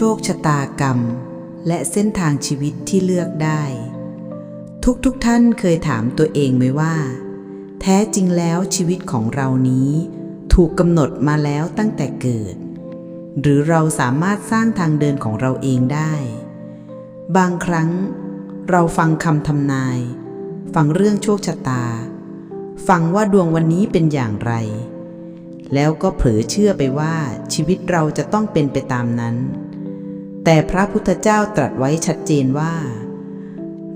ชคชะตากรรม และเส้นทางชีวิตที่เลือกได้ ทุกๆทท่านเคยถามตัวเองไหมว่า แท้จริงแล้วชีวิตของเรานี้ ถูกกำหนดมาแล้วตั้งแต่เกิด หรือเราสามารถสร้างทางเดินของเราเองได้ บางครั้ง เราฟังคำทำนาย ฟังเรื่องโชคชะตา ฟังว่าดวงวันนี้เป็นอย่างไรแล้วก็เผลอเชื่อไปว่าชีวิตเราจะต้องเป็นไปตามนั้น แต่พระพุทธเจ้าตรัสไว้ชัดเจนว่า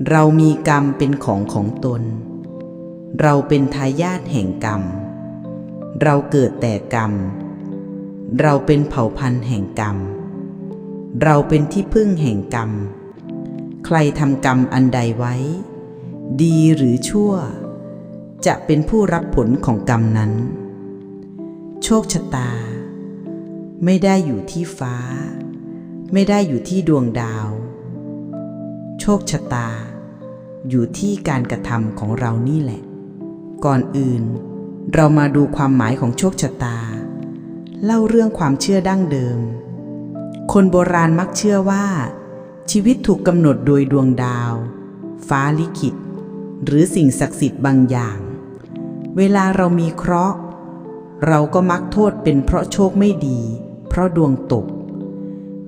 เรามีกรรมเป็นของของตน เราเป็นทายาทแห่งกรรม เราเกิดแต่กรรม เราเป็นเผ่าพันธุ์แห่งกรรม เราเป็นที่พึ่งแห่งกรรม ใครทำกรรมอันใดไว้ ดีหรือชั่ว จะเป็นผู้รับผลของกรรมนั้น โชคชะตา ไม่ได้อยู่ที่ฟ้า ไม่ได้อยู่ที่ดวงดาว โชคชะตา อยู่ที่การกระทำของเรานี่แหละ ก่อนอื่น เรามาดูความหมายของโชคชะตา เล่าเรื่องความเชื่อดั้งเดิม คนโบราณมักเชื่อว่า ชีวิตถูกกำหนดโดยดวงดาว ฟ้าลิขิต หรือสิ่งศักดิ์สิทธิ์บางอย่าง เวลาเรามีเคราะห์ เราก็มักโทษเป็นเพราะโชคไม่ดี เพราะดวงตก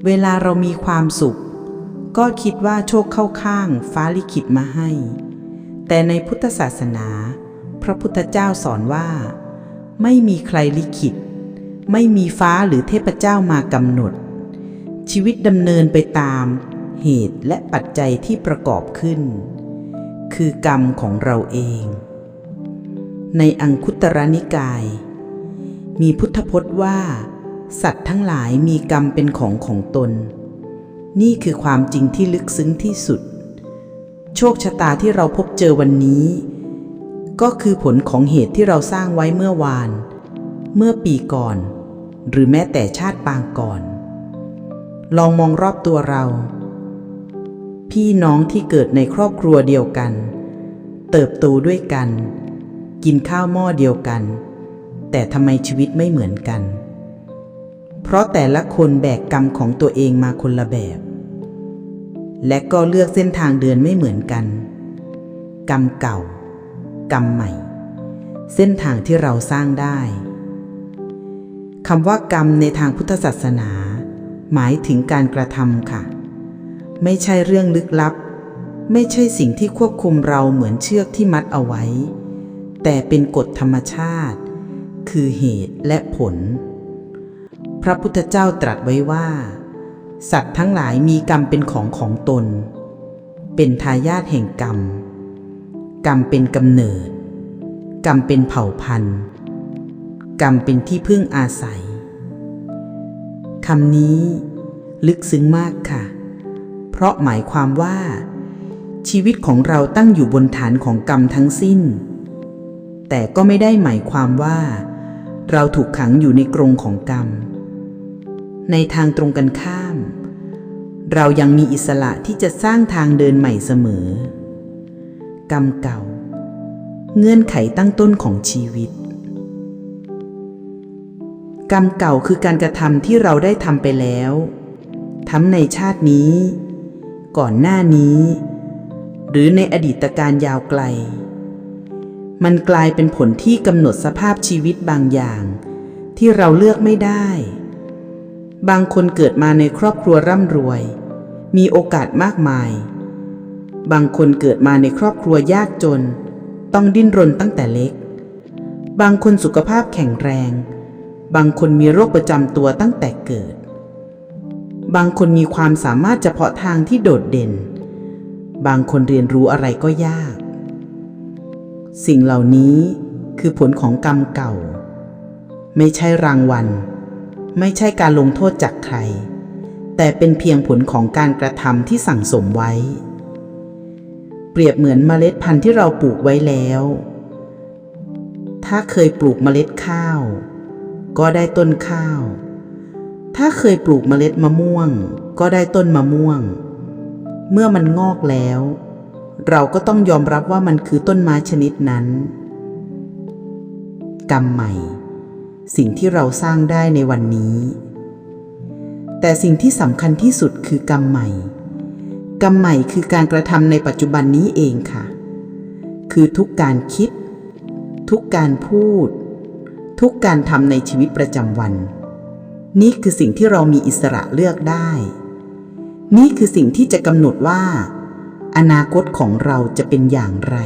เวลาเรามีความสุข ก็คิดว่าโชคเข้าข้างฟ้าลิขิตมาให้ แต่ในพุทธศาสนา พระพุทธเจ้าสอนว่า ไม่มีใครลิขิต ไม่มีฟ้าหรือเทพเจ้ามากำหนด ชีวิตดำเนินไปตามเหตุและปัจจัยที่ประกอบขึ้น คือกรรมของเราเอง ในอังคุตรนิกาย มีพุทธพจน์ว่า สัตว์ทั้งหลายมีกรรมเป็นของของตน นี่คือความจริงที่ลึกซึ้งที่สุด โชคชะตาที่เราพบเจอวันนี้ ก็คือผลของเหตุที่เราสร้างไว้เมื่อวาน เมื่อปีก่อน หรือแม้แต่ชาติปางก่อน ลองมองรอบตัวเรา พี่น้องที่เกิดในครอบครัวเดียวกัน เติบโตด้วยกัน กินข้าวหม้อเดียวกัน แต่ทำไมชีวิตไม่เหมือนกัน เพราะแต่ละคนแบกกรรมของตัวเองมาคนละแบบ และก็เลือกเส้นทางเดินไม่เหมือนกัน กรรมเก่า กรรมใหม่ เส้นทางที่เราสร้างได้คำว่ากรรมในทางพุทธศาสนา หมายถึงการกระทำค่ะ ไม่ใช่เรื่องลึกลับ ไม่ใช่สิ่งที่ควบคุมเราเหมือนเชือกที่มัดเอาไว้ แต่เป็นกฎธรรมชาติ คือเหตุและผล ระพุทธเจ้าตรัสไว้ว่า สัตว์ทั้งหลายมีกรรมเป็นของของตน เป็นทายาทแห่งกรรม กรรมเป็นกำเนิด กรรมเป็นเผ่าพันธุ์ กรรมเป็นที่พึ่งอาศัยคำนี้ลึกซึ้งมากค่ะ เพราะหมายความว่า ชีวิตของเราตั้งอยู่บนฐานของกรรมทั้งสิ้น แต่ก็ไม่ได้หมายความว่า เราถูกขังอยู่ในกรงของกรรม ในทางตรงกันข้าม เรายังมีอิสระที่จะสร้างทางเดินใหม่เสมอ กรรมเก่า เงื่อนไขตั้งต้นของชีวิต กรรมเก่าคือการกระทำที่เราได้ทำไปแล้วทั้งในชาตินี้ ก่อนหน้านี้ หรือในอดีตการยาวไกล มันกลายเป็นผลที่กำหนดสภาพชีวิตบางอย่าง ที่เราเลือกไม่ได้ บางคนเกิดมาในครอบครัวร่ำรวย มีโอกาสมากมาย บางคนเกิดมาในครอบครัวยากจน ต้องดิ้นรนตั้งแต่เล็ก บางคนสุขภาพแข็งแรง บางคนมีโรคประจำตัวตั้งแต่เกิด บางคนมีความสามารถเฉพาะทางที่โดดเด่น บางคนเรียนรู้อะไรก็ยาก สิ่งเหล่านี้คือผลของกรรมเก่า ไม่ใช่รางวัล ไม่ใช่การลงโทษจากใคร แต่เป็นเพียงผลของการกระทำที่สั่งสมไว้ เปรียบเหมือนเมล็ดพันธุ์ที่เราปลูกไว้แล้ว ถ้าเคยปลูกเมล็ดข้าว ก็ได้ต้นข้าว ถ้าเคยปลูกเมล็ดมะม่วง ก็ได้ต้นมะม่วง เมื่อมันงอกแล้ว เราก็ต้องยอมรับว่ามันคือต้นไม้ชนิดนั้น กรรมใหม่ สิ่งที่เราสร้างได้ในวันนี้ แต่สิ่งที่สำคัญที่สุดคือกรรมใหม่ กรรมใหม่คือการกระทำในปัจจุบันนี้เองค่ะ คือทุกการคิด ทุกการพูด ทุกการทำในชีวิตประจำวัน นี่คือสิ่งที่เรามีอิสระเลือกได้ นี่คือสิ่งที่จะกำหนดว่า อนาคตของเราจะเป็นอย่างไร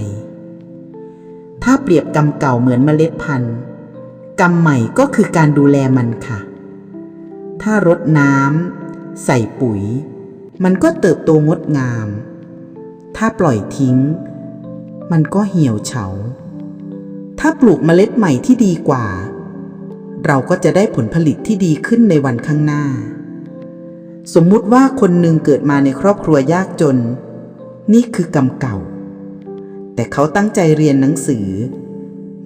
ถ้าเปรียบกรรมเก่าเหมือนเมล็ดพันธุ์ กรรมใหม่ก็คือการดูแลมันค่ะ ถ้ารดน้ำใส่ปุ๋ย มันก็เติบโตงดงาม ถ้าปล่อยทิ้ง มันก็เหี่ยวเฉา ถ้าปลูกเมล็ดใหม่ที่ดีกว่า เราก็จะได้ผลผลิตที่ดีขึ้นในวันข้างหน้า สมมุติว่าคนหนึ่งเกิดมาในครอบครัวยากจน นี่คือกรรมเก่า แต่เขาตั้งใจเรียนหนังสือ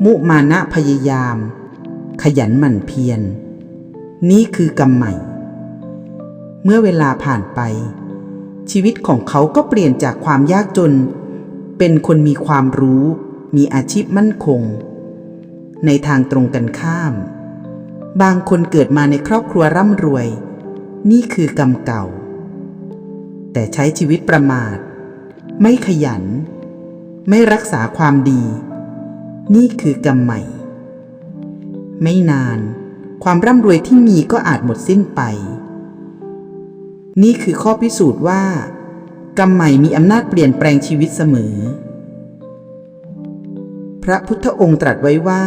มุมานะพยายาม ขยันหมั่นเพียรนี่คือกรรมใหม่ เมื่อเวลาผ่านไป ชีวิตของเขาก็เปลี่ยนจากความยากจน เป็นคนมีความรู้ มีอาชีพมั่นคง ในทางตรงกันข้าม บางคนเกิดมาในครอบครัวร่ำรวย นี่คือกรรมเก่า แต่ใช้ชีวิตประมาท ไม่ขยัน ไม่รักษาความดี นี่คือกรรมใหม่ ไม่นาน ความร่ำรวยที่มีก็อาจหมดสิ้นไป นี่คือข้อพิสูจน์ว่า กรรมใหม่มีอำนาจเปลี่ยนแปลงชีวิตเสมอ พระพุทธองค์ตรัสไว้ว่า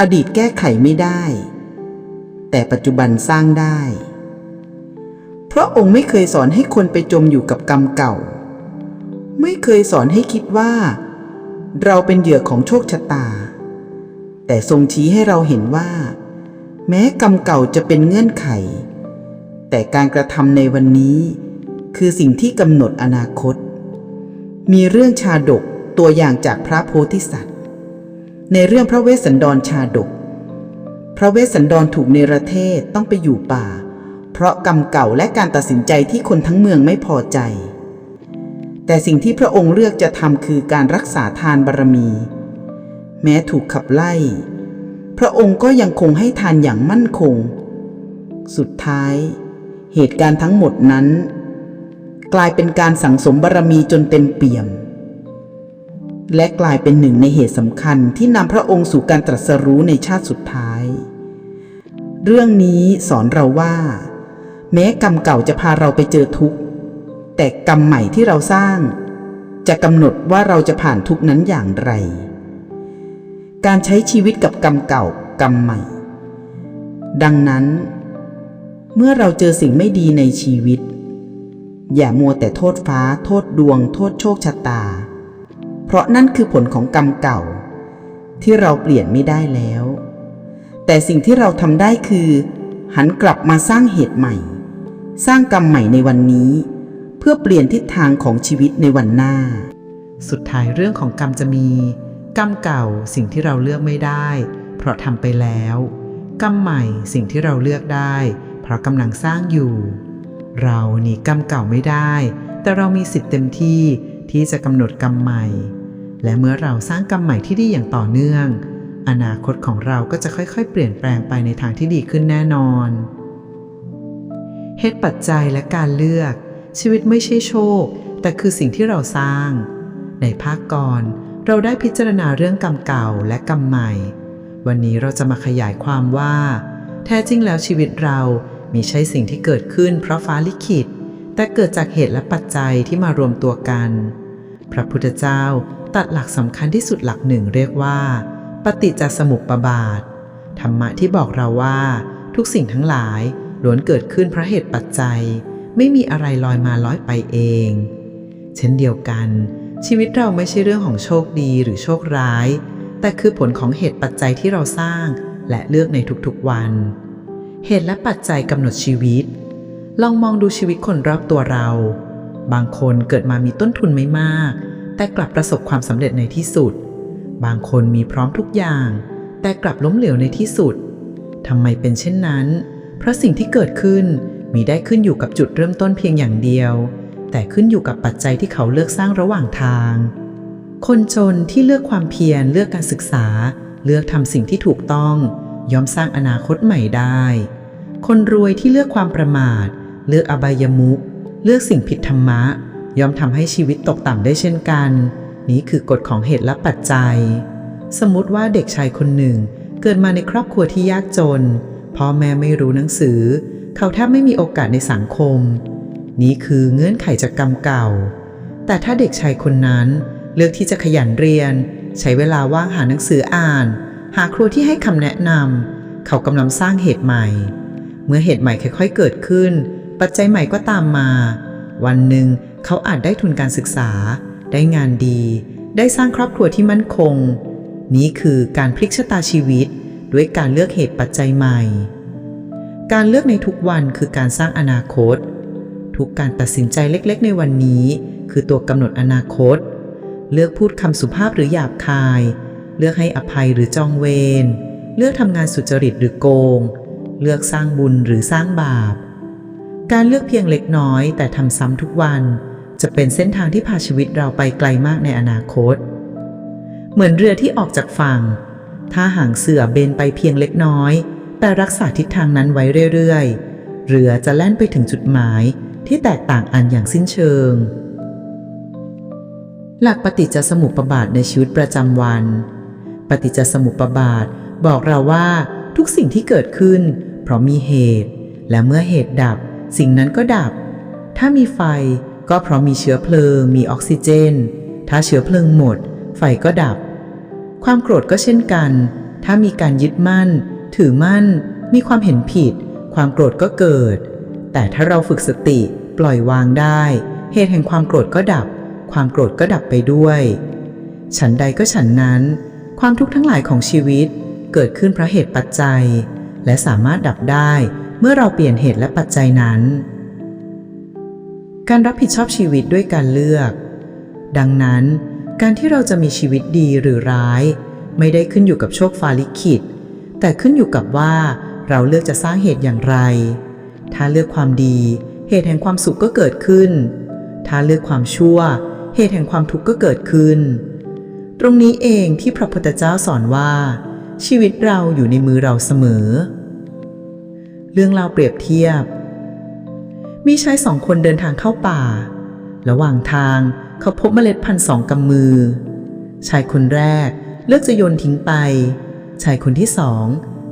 อดีตแก้ไขไม่ได้ แต่ปัจจุบันสร้างได้ พระองค์ไม่เคยสอนให้คนไปจมอยู่กับกรรมเก่า ไม่เคยสอนให้คิดว่า เราเป็นเหยื่อของโชคชะตา แต่ทรงชี้ให้เราเห็นว่า แม้กรรมเก่าจะเป็นเงื่อนไข แต่การกระทำในวันนี้ คือสิ่งที่กำหนดอนาคต มีเรื่องชาดกตัวอย่างจากพระโพธิสัตว์ ในเรื่องพระเวสสันดรชาดก พระเวสสันดรถูกเนรเทศต้องไปอยู่ป่า เพราะกรรมเก่าและการตัดสินใจที่คนทั้งเมืองไม่พอใจแต่สิ่งที่พระองค์เลือกจะทำคือการรักษาทานบารมี แม้ถูกขับไล่ พระองค์ก็ยังคงให้ทานอย่างมั่นคง สุดท้าย เหตุการณ์ทั้งหมดนั้น กลายเป็นการสั่งสมบารมีจนเต็มเปี่ยม และกลายเป็นหนึ่งในเหตุสำคัญที่นำพระองค์สู่การตรัสรู้ในชาติสุดท้าย เรื่องนี้สอนเราว่า แม้กรรมเก่าจะพาเราไปเจอทุกข์ แต่กรรมใหม่ที่เราสร้างจะกำหนดว่าเราจะผ่านทุกข์นั้นอย่างไร การใช้ชีวิตกับกรรมเก่ากรรมใหม่ ดังนั้น เมื่อเราเจอสิ่งไม่ดีในชีวิต อย่ามัวแต่โทษฟ้า โทษดวง โทษโชคชะตา เพราะนั่นคือผลของกรรมเก่า ที่เราเปลี่ยนไม่ได้แล้ว แต่สิ่งที่เราทำได้คือ หันกลับมาสร้างเหตุใหม่ สร้างกรรมใหม่ในวันนี้ เพื่อเปลี่ยนทิศทางของชีวิตในวันหน้า สุดท้ายเรื่องของกรรมจะมี กรรมเก่าสิ่งที่เราเลือกไม่ได้ เพราะทำไปแล้ว กรรมใหม่สิ่งที่เราเลือกได้ เพราะกำลังสร้างอยู่ เราหนีกรรมเก่าไม่ได้ แต่เรามีสิทธิ์เต็มที่ที่จะกำหนดกรรมใหม่ และเมื่อเราสร้างกรรมใหม่ที่ดีอย่างต่อเนื่อง อนาคตของเราก็จะค่อยๆ เปลี่ยนแปลงไปในทางที่ดีขึ้นแน่นอนเหตุปัจจัยและการเลือก ชีวิตไม่ใช่โชค แต่คือสิ่งที่เราสร้าง ในภาคก่อน เราได้พิจารณาเรื่องกรรมเก่าและกรรมใหม่ วันนี้เราจะมาขยายความว่า แท้จริงแล้วชีวิตเรามีใช่สิ่งที่เกิดขึ้นเพราะฟ้าลิขิต แต่เกิดจากเหตุและปัจจัยที่มารวมตัวกัน พระพุทธเจ้าตัดหลักสำคัญที่สุดหลักหนึ่งเรียกว่า ปฏิจจสมุปบาท ธรรมะที่บอกเราว่า ทุกสิ่งทั้งหลายล้วนเกิดขึ้นเพราะเหตุปัจจัย ไม่มีอะไรลอยมาลอยไปเอง เช่นเดียวกัน ชีวิตเราไม่ใช่เรื่องของโชคดีหรือโชคร้าย แต่คือผลของเหตุปัจจัยที่เราสร้าง และเลือกในทุกๆวัน เหตุและปัจจัยกำหนดชีวิต ลองมองดูชีวิตคนรอบตัวเรา บางคนเกิดมามีต้นทุนไม่มาก แต่กลับประสบความสำเร็จในที่สุด บางคนมีพร้อมทุกอย่าง แต่กลับล้มเหลวในที่สุดทำไมเป็นเช่นนั้น เพราะสิ่งที่เกิดขึ้นมีได้ขึ้นอยู่กับจุดเริ่มต้นเพียงอย่างเดียว แต่ขึ้นอยู่กับปัจจัยที่เขาเลือกสร้างระหว่างทาง คนจนที่เลือกความเพียรเลือกการศึกษา เลือกทำสิ่งที่ถูกต้อง ย่อมสร้างอนาคตใหม่ได้ คนรวยที่เลือกความประมาท เลือกอบายมุขเลือกสิ่งผิดธรรมะ ย่อมทำให้ชีวิตตกต่ำได้เช่นกัน นี้คือกฎของเหตุและปัจจัย สมมติว่าเด็กชายคนหนึ่ง เกิดมาในครอบครัวที่ยากจนพ่อแม่ไม่รู้หนังสือ เขาแทบไม่มีโอกาสในสังคม นี้คือเงื่อนไขจากกรรมเก่า แต่ถ้าเด็กชายคนนั้นเลือกที่จะขยันเรียน ใช้เวลาว่างหาหนังสืออ่าน หาครูที่ให้คำแนะนำเขากำลังสร้างเหตุใหม่ เมื่อเหตุใหม่ค่อยๆเกิดขึ้น ปัจจัยใหม่ก็ตามมา วันหนึ่งเขาอาจได้ทุนการศึกษา ได้งานดี ได้สร้างครอบครัวที่มั่นคง นี้คือการพลิกชะตาชีวิต ด้วยการเลือกเหตุปัจจัยใหม่ การเลือกในทุกวันคือการสร้างอนาคต ทุกการตัดสินใจเล็กๆ ในวันนี้ คือตัวกำหนดอนาคต เลือกพูดคำสุภาพหรือหยาบคาย เลือกให้อภัยหรือจองเวร เลือกทำงานสุจริตหรือโกง เลือกสร้างบุญหรือสร้างบาป การเลือกเพียงเล็กน้อยแต่ทำซ้ำทุกวัน จะเป็นเส้นทางที่พาชีวิตเราไปไกลมากในอนาคต เหมือนเรือที่ออกจากฝั่ง ถ้าห่างเสือเบนไปเพียงเล็กน้อย แต่รักษาทิศทางนั้นไว้เรื่อยๆ เรือจะแล่นไปถึงจุดหมาย ที่แตกต่างอันอย่างสิ้นเชิง หลักปฏิจจสมุปบาทในชีวิตประจำวัน ปฏิจจสมุปบาทบอกเราว่าทุกสิ่งที่เกิดขึ้น เพราะมีเหตุ และเมื่อเหตุดับ สิ่งนั้นก็ดับ ถ้ามีไฟก็เพราะมีเชื้อเพลิง มีออกซิเจน ถ้าเชื้อเพลิงหมด ไฟก็ดับ ความโกรธก็เช่นกัน ถ้ามีการยึดมั่น ถือมั่น มีความเห็นผิด ความโกรธก็เกิด แต่ถ้าเราฝึกสติปล่อยวางได้ เหตุแห่งความโกรธก็ดับ ความโกรธก็ดับไปด้วย ฉันใดก็ฉันนั้น ความทุกข์ทั้งหลายของชีวิต เกิดขึ้นเพราะเหตุปัจจัย และสามารถดับได้เมื่อเราเปลี่ยนเหตุและปัจจัยนั้น การรับผิดชอบชีวิตด้วยการเลือก ดังนั้น การที่เราจะมีชีวิตดีหรือร้าย ไม่ได้ขึ้นอยู่กับโชคฟ้าลิขิต แต่ขึ้นอยู่กับว่าเราเลือกจะสร้างเหตุอย่างไร ถ้าเลือกความดี เหตุแห่งความสุขก็เกิดขึ้น ถ้าเลือกความชั่ว เหตุแห่งความทุกข์ก็เกิดขึ้น ตรงนี้เองที่พระพุทธเจ้าสอนว่า ชีวิตเราอยู่ในมือเราเสมอ เรื่องราวเปรียบเทียบ มีชายสองคนเดินทางเข้าป่า ระหว่างทางเขาพบเมล็ดพันธุ์สองกำมือ ชายคนแรกเลือกจะโยนทิ้งไป ชายคนที่สอง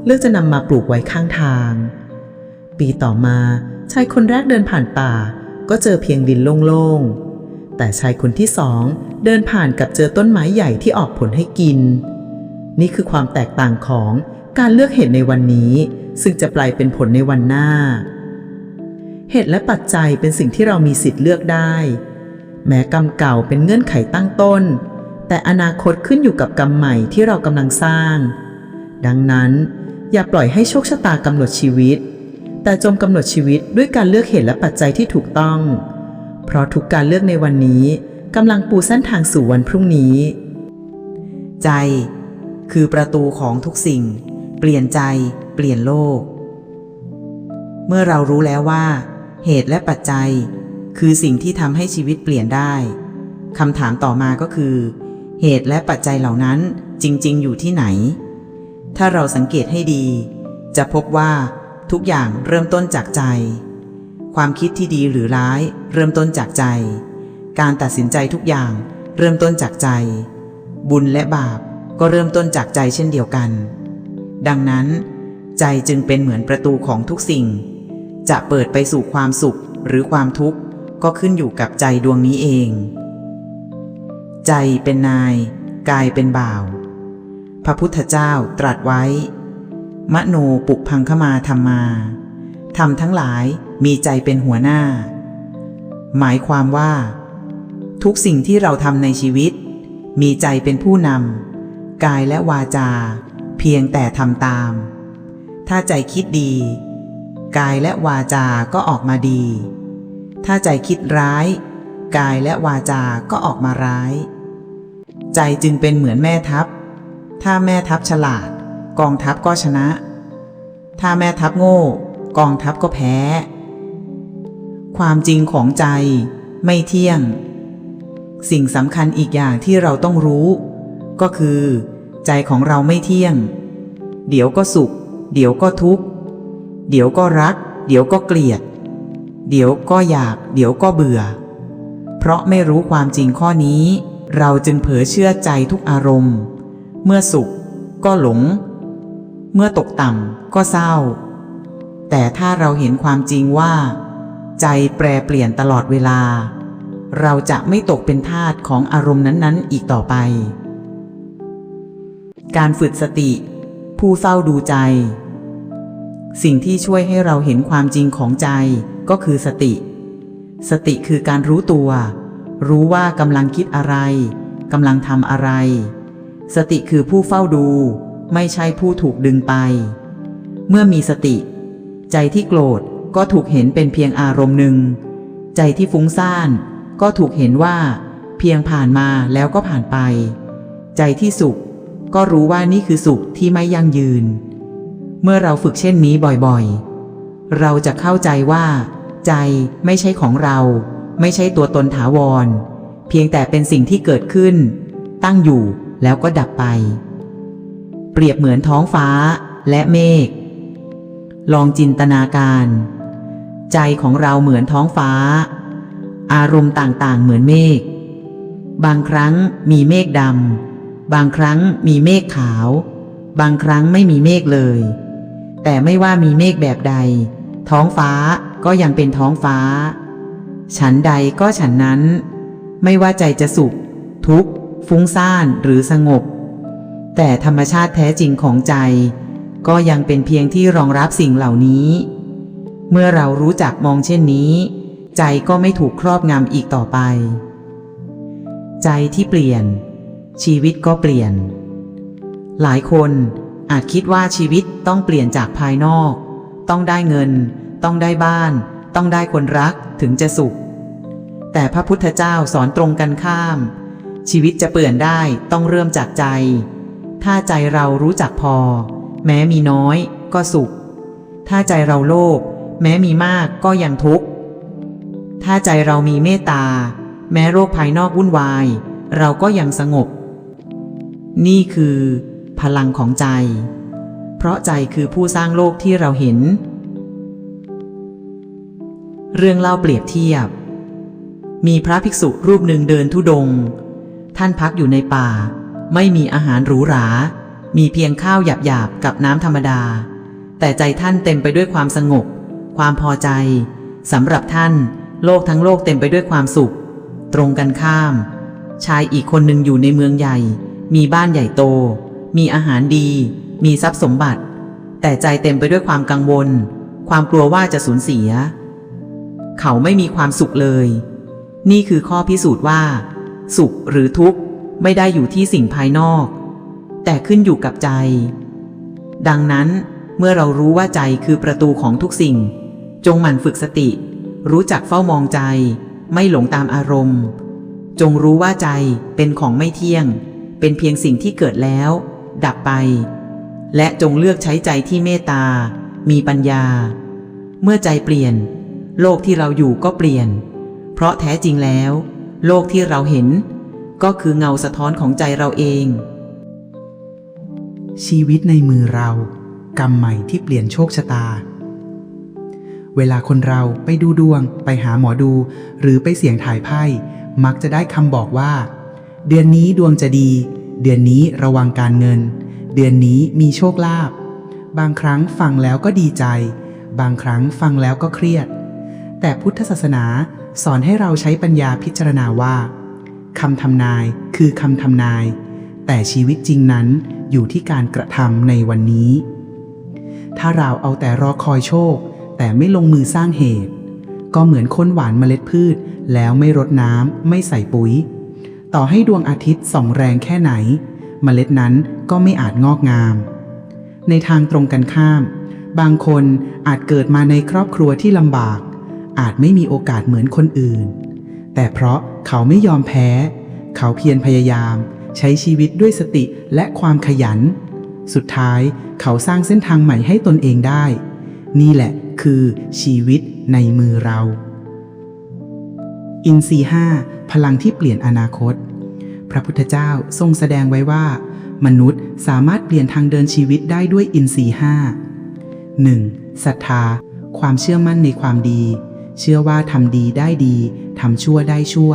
เลือกจะนำมาปลูกไว้ข้างทาง ปีต่อมาชายคนแรกเดินผ่านป่า ก็เจอเพียงดินโล่งๆ แต่ชายคนที่สองเดินผ่านกับเจอต้นไม้ใหญ่ที่ออกผลให้กิน นี่คือความแตกต่างของการเลือกเหตุในวันนี้ ซึ่งจะกลายเป็นผลในวันหน้า เหตุและปัจจัยเป็นสิ่งที่เรามีสิทธิ์เลือกได้ แม้กรรมเก่าเป็นเงื่อนไขตั้งต้น แต่อนาคตขึ้นอยู่กับกรรมใหม่ที่เรากำลังสร้าง ดังนั้น อย่าปล่อยให้โชคชะตากำหนดชีวิต แต่จงกำหนดชีวิตด้วยการเลือกเหตุและปัจจัยที่ถูกต้อง เพราะทุกการเลือกในวันนี้กำลังปูเส้นทางสู่วันพรุ่งนี้ ใจ คือประตูของทุกสิ่ง เปลี่ยนใจ เปลี่ยนโลก เมื่อเรารู้แล้วว่า เหตุและปัจจัย คือสิ่งที่ทำให้ชีวิตเปลี่ยนได้คำถามต่อมาก็คือ เหตุและปัจจัยเหล่านั้นจริง ๆ อยู่ที่ไหน ถ้าเราสังเกตให้ดี จะพบว่า ทุกอย่างเริ่มต้นจากใจ ความคิดที่ดีหรือร้าย เริ่มต้นจากใจ การตัดสินใจทุกอย่างเริ่มต้นจากใจ บุญและบาปก็เริ่มต้นจากใจเช่นเดียวกัน ดังนั้น ใจจึงเป็นเหมือนประตูของทุกสิ่ง จะเปิดไปสู่ความสุขหรือความทุกข์ก็ขึ้นอยู่กับใจดวงนี้เอง ใจเป็นนาย กายเป็นบ่าว พระพุทธเจ้าตรัสไว้ มโนปุพังขมาธรรมาทำทั้งหลายมีใจเป็นหัวหน้า หมายความว่า ทุกสิ่งที่เราทำในชีวิต มีใจเป็นผู้นำกายและวาจา เพียงแต่ทำตาม ถ้าใจคิดดี กายและวาจาก็ออกมาดี ถ้าใจคิดร้าย กายและวาจาก็ออกมาร้าย ใจจึงเป็นเหมือนแม่ทัพ ถ้าแม่ทัพฉลาด กองทัพก็ชนะ ถ้าแม่ทัพโง่ กองทัพก็แพ้ ความจริงของใจไม่เที่ยง สิ่งสำคัญอีกอย่างที่เราต้องรู้ ก็คือ ใจของเราไม่เที่ยง เดี๋ยวก็สุข เดี๋ยวก็ทุกข์ เดี๋ยวก็รัก เดี๋ยวก็เกลียด เดี๋ยวก็อยาก เดี๋ยวก็เบื่อ เพราะไม่รู้ความจริงข้อนี้ เราจึงเผลอเชื่อใจทุกอารมณ์ เมื่อสุขก็หลง เมื่อตกต่ำก็เศร้า แต่ถ้าเราเห็นความจริงว่า ใจแปรเปลี่ยนตลอดเวลา เราจะไม่ตกเป็นทาสของอารมณ์นั้นๆ อีกต่อไป การฝึกสติ ผู้เฝ้าดูใจ สิ่งที่ช่วยให้เราเห็นความจริงของใจก็คือสติ สติคือการรู้ตัว รู้ว่ากำลังคิดอะไรกำลังทำอะไร สติคือผู้เฝ้าดู ไม่ใช่ผู้ถูกดึงไป เมื่อมีสติ ใจที่โกรธก็ถูกเห็นเป็นเพียงอารมณ์หนึ่ง ใจที่ฟุ้งซ่านก็ถูกเห็นว่า เพียงผ่านมาแล้วก็ผ่านไป ใจที่สุขก็รู้ว่านี่คือสุขที่ไม่ยั่งยืน เมื่อเราฝึกเช่นนี้บ่อยๆ เราจะเข้าใจว่า ใจไม่ใช่ของเรา ไม่ใช่ตัวตนถาวร เพียงแต่เป็นสิ่งที่เกิดขึ้น ตั้งอยู่แล้วก็ดับไป เปรียบเหมือนท้องฟ้าและเมฆ ลองจินตนาการ ใจของเราเหมือนท้องฟ้า อารมณ์ต่างๆ เหมือนเมฆ บางครั้งมีเมฆดำ บางครั้งมีเมฆขาว บางครั้งไม่มีเมฆเลย แต่ไม่ว่ามีเมฆแบบใด ท้องฟ้าก็ยังเป็นท้องฟ้า ฉันใดก็ฉันนั้น ไม่ว่าใจจะสุข ทุกข์ ฟุ้งซ่านหรือสงบ แต่ธรรมชาติแท้จริงของใจ ก็ยังเป็นเพียงที่รองรับสิ่งเหล่านี้ เมื่อเรารู้จักมองเช่นนี้ ใจก็ไม่ถูกครอบงำอีกต่อไป ใจที่เปลี่ยน ชีวิตก็เปลี่ยน หลายคนอาจคิดว่าชีวิตต้องเปลี่ยนจากภายนอก ต้องได้เงิน ต้องได้บ้าน ต้องได้คนรักถึงจะสุข แต่พระพุทธเจ้าสอนตรงกันข้าม ชีวิตจะเปลี่ยนได้ต้องเริ่มจากใจ ถ้าใจเรารู้จักพอ แม้มีน้อยก็สุข ถ้าใจเราโลภแม้มีมากก็ยังทุกข์ ถ้าใจเรามีเมตตา แม้โรคภายนอกวุ่นวาย เราก็ยังสงบ นี่คือ พลังของใจ เพราะใจคือผู้สร้างโลกที่เราเห็น เรื่องเล่าเปรียบเทียบ มีพระภิกษุรูปหนึ่งเดินทุดง ท่านพักอยู่ในป่า ไม่มีอาหารหรูหรา มีเพียงข้าวหยาบๆกับน้ำธรรมดา แต่ใจท่านเต็มไปด้วยความสงบ ความพอใจสำหรับท่าน โลกทั้งโลกเต็มไปด้วยความสุข ตรงกันข้าม ชายอีกคนหนึ่งอยู่ในเมืองใหญ่ มีบ้านใหญ่โต มีอาหารดี มีทรัพย์สมบัติ แต่ใจเต็มไปด้วยความกังวล ความกลัวว่าจะสูญเสีย เขาไม่มีความสุขเลย นี่คือข้อพิสูจน์ว่า สุขหรือทุกข์ ไม่ได้อยู่ที่สิ่งภายนอก แต่ขึ้นอยู่กับใจ ดังนั้นเมื่อเรารู้ว่าใจคือประตูของทุกสิ่ง จงหมั่นฝึกสติ รู้จักเฝ้ามองใจ ไม่หลงตามอารมณ์ จงรู้ว่าใจเป็นของไม่เที่ยง เป็นเพียงสิ่งที่เกิดแล้ว ดับไป และจงเลือกใช้ใจที่เมตตา มีปัญญา เมื่อใจเปลี่ยน โลกที่เราอยู่ก็เปลี่ยน เพราะแท้จริงแล้ว โลกที่เราเห็น ก็คือเงาสะท้อนของใจเราเอง ชีวิตในมือเรา กรรมใหม่ที่เปลี่ยนโชคชะตา เวลาคนเราไปดูดวง ไปหาหมอดู หรือไปเสี่ยงถ่ายไพ่ มักจะได้คำบอกว่า เดือนนี้ดวงจะดี เดือนนี้ระวังการเงิน เดือนนี้มีโชคลาภบางครั้งฟังแล้วก็ดีใจ บางครั้งฟังแล้วก็เครียด แต่พุทธศาสนาสอนให้เราใช้ปัญญาพิจารณาว่า คำทำนายคือคำทำนาย แต่ชีวิตจริงนั้นอยู่ที่การกระทำในวันนี้ ถ้าเราเอาแต่รอคอยโชค แต่ไม่ลงมือสร้างเหตุ ก็เหมือนค้นหวานเมล็ดพืช แล้วไม่รดน้ำไม่ใส่ปุ๋ย ต่อให้ดวงอาทิตย์ส่องแรงแค่ไหน เมล็ดนั้นก็ไม่อาจงอกงาม ในทางตรงกันข้าม บางคนอาจเกิดมาในครอบครัวที่ลำบาก อาจไม่มีโอกาสเหมือนคนอื่น แต่เพราะเขาไม่ยอมแพ้ เขาเพียรพยายาม ใช้ชีวิตด้วยสติและความขยัน สุดท้ายเขาสร้างเส้นทางใหม่ให้ตนเองได้ นี่แหละคือชีวิตในมือเรา อินทรีห้าพลังที่เปลี่ยนอนาคต พระพุทธเจ้าทรงแสดงไว้ว่า มนุษย์สามารถเปลี่ยนทางเดินชีวิตได้ด้วยอินทรีห้า 1. ศรัทธา ความเชื่อมั่นในความดี เชื่อว่าทำดีได้ดี ทำชั่วได้ชั่ว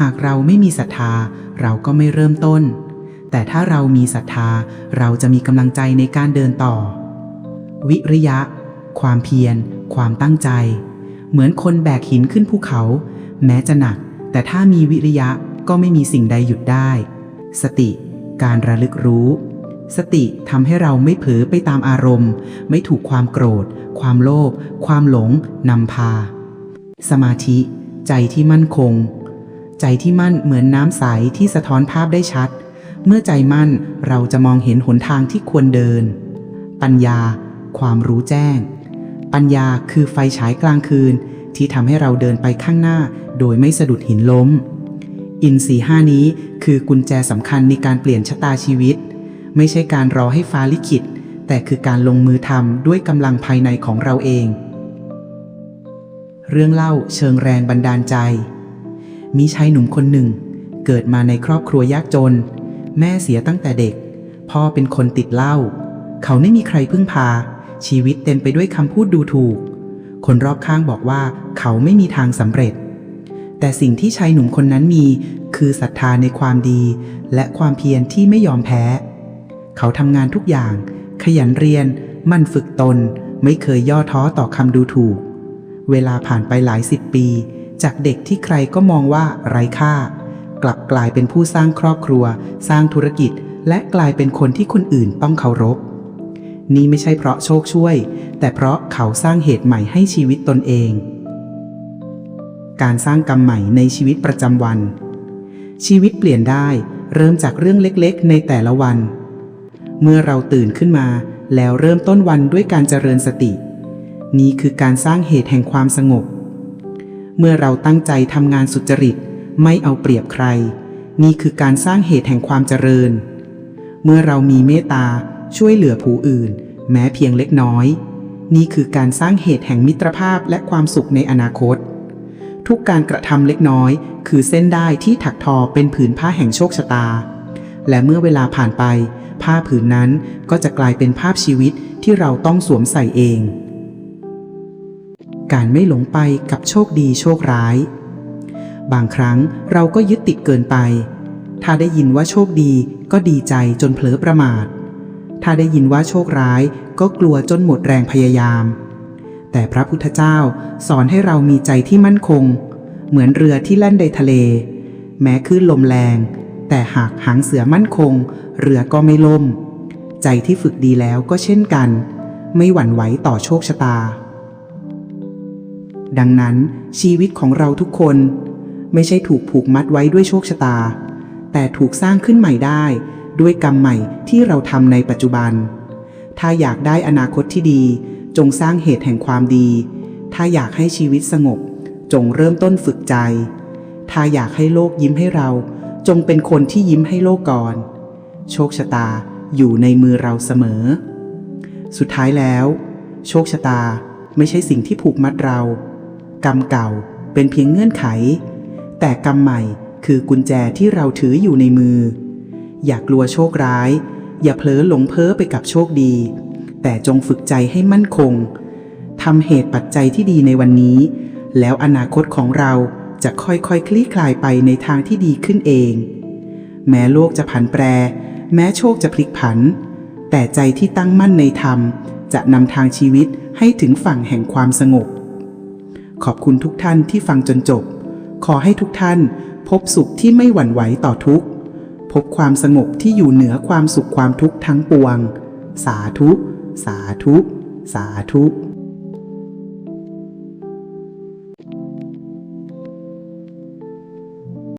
หากเราไม่มีศรัทธาเราก็ไม่เริ่มต้น แต่ถ้าเรามีศรัทธาเราจะมีกำลังใจในการเดินต่อ วิริยะ ความเพียร ความตั้งใจ เหมือนคนแบกหินขึ้นภูเขา แม้จะหนัก แต่ถ้ามีวิริยะก็ไม่มีสิ่งใดหยุดได้ สติ การระลึกรู้ สติทำให้เราไม่เผลอไปตามอารมณ์ ไม่ถูกความโกรธ ความโลภความหลงนำพา สมาธิ ใจที่มั่นคง ใจที่มั่นเหมือนน้ำใสที่สะท้อนภาพได้ชัด เมื่อใจมั่นเราจะมองเห็นหนทางที่ควรเดิน ปัญญา ความรู้แจ้ง ปัญญาคือไฟฉายกลางคืนที่ทำให้เราเดินไปข้างหน้า โดยไม่สะดุดหินล้ม อินทรีห้านี้คือกุญแจสำคัญในการเปลี่ยนชะตาชีวิต ไม่ใช่การรอให้ฟ้าลิขิต แต่คือการลงมือทำด้วยกำลังภายในของเราเอง เรื่องเล่าเชิงแรงบันดาลใจ มีชายหนุ่มคนหนึ่ง เกิดมาในครอบครัวยากจน แม่เสียตั้งแต่เด็ก พ่อเป็นคนติดเหล้าเขาไม่มีใครพึ่งพา ชีวิตเต็มไปด้วยคำพูดดูถูก คนรอบข้างบอกว่าเขาไม่มีทางสำเร็จ แต่สิ่งที่ชายหนุ่มคนนั้นมี คือศรัทธาในความดี และความเพียรที่ไม่ยอมแพ้ เขาทำงานทุกอย่าง ขยันเรียน มั่นฝึกตน ไม่เคยย่อท้อต่อคำดูถูก เวลาผ่านไปหลายสิบปี จากเด็กที่ใครก็มองว่าไร้ค่า กลับกลายเป็นผู้สร้างครอบครัว สร้างธุรกิจ และกลายเป็นคนที่คนอื่นต้องเคารพ นี่ไม่ใช่เพราะโชคช่วย แต่เพราะเขาสร้างเหตุใหม่ให้ชีวิตตนเอง การสร้างกรรมใหม่ในชีวิตประจำวัน ชีวิตเปลี่ยนได้ เริ่มจากเรื่องเล็กๆ ในแต่ละวัน เมื่อเราตื่นขึ้นมาแล้วเริ่มต้นวันด้วยการเจริญสติ นี่คือการสร้างเหตุแห่งความสงบ เมื่อเราตั้งใจทำงานสุจริตไม่เอาเปรียบใคร นี่คือการสร้างเหตุแห่งความเจริญ เมื่อเรามีเมตตาช่วยเหลือผู้อื่น แม้เพียงเล็กน้อย นี่คือการสร้างเหตุแห่งมิตรภาพและความสุขในอนาคต ทุกการกระทำเล็กน้อย คือเส้นได้ที่ถักทอเป็นผืนผ้าแห่งโชคชะตา และเมื่อเวลาผ่านไป ผ้าผืนนั้นก็จะกลายเป็นภาพชีวิตที่เราต้องสวมใส่เอง การไม่หลงไปกับโชคดีโชคร้าย บางครั้งเราก็ยึดติดเกินไป ถ้าได้ยินว่าโชคดีก็ดีใจจนเผลอประมาท ถ้าได้ยินว่าโชคร้ายก็กลัวจนหมดแรงพยายาม แต่พระพุทธเจ้าสอนให้เรามีใจที่มั่นคง เหมือนเรือที่แล่นในทะเล แม้คลื่นลมแรง แต่หากหางเสือมั่นคง เรือก็ไม่ล่ม ใจที่ฝึกดีแล้วก็เช่นกัน ไม่หวั่นไหวต่อโชคชะตา ดังนั้นชีวิตของเราทุกคน ไม่ใช่ถูกผูกมัดไว้ด้วยโชคชะตา แต่ถูกสร้างขึ้นใหม่ได้ ด้วยกรรมใหม่ที่เราทำในปัจจุบัน ถ้าอยากได้อนาคตที่ดี จงสร้างเหตุแห่งความดี ถ้าอยากให้ชีวิตสงบ จงเริ่มต้นฝึกใจ ถ้าอยากให้โลกยิ้มให้เรา จงเป็นคนที่ยิ้มให้โลกก่อน โชคชะตาอยู่ในมือเราเสมอ สุดท้ายแล้ว โชคชะตาไม่ใช่สิ่งที่ผูกมัดเรา กรรมเก่าเป็นเพียงเงื่อนไข แต่กรรมใหม่คือกุญแจที่เราถืออยู่ในมือ อย่ากลัวโชคร้าย อย่าเผลอหลงเพ้อไปกับโชคดี แต่จงฝึกใจให้มั่นคงทำเหตุปัจจัยที่ดีในวันนี้ แล้วอนาคตของเราจะค่อยๆคคลี่คลายไปในทางที่ดีขึ้นเอง แม้โลกจะผันแปร แม้โชคจะพลิกผัน แต่ใจที่ตั้งมั่นในธรรม จะนำทางชีวิตให้ถึงฝั่งแห่งความสงบ ขอบคุณทุกท่านที่ฟังจนจบ ขอให้ทุกท่านพบสุขที่ไม่หวั่นไหวต่อทุกข์ พบความสงบที่อยู่เหนือความสุขความทุกข์ทั้งปวง สาธุ สาธุ สาธุ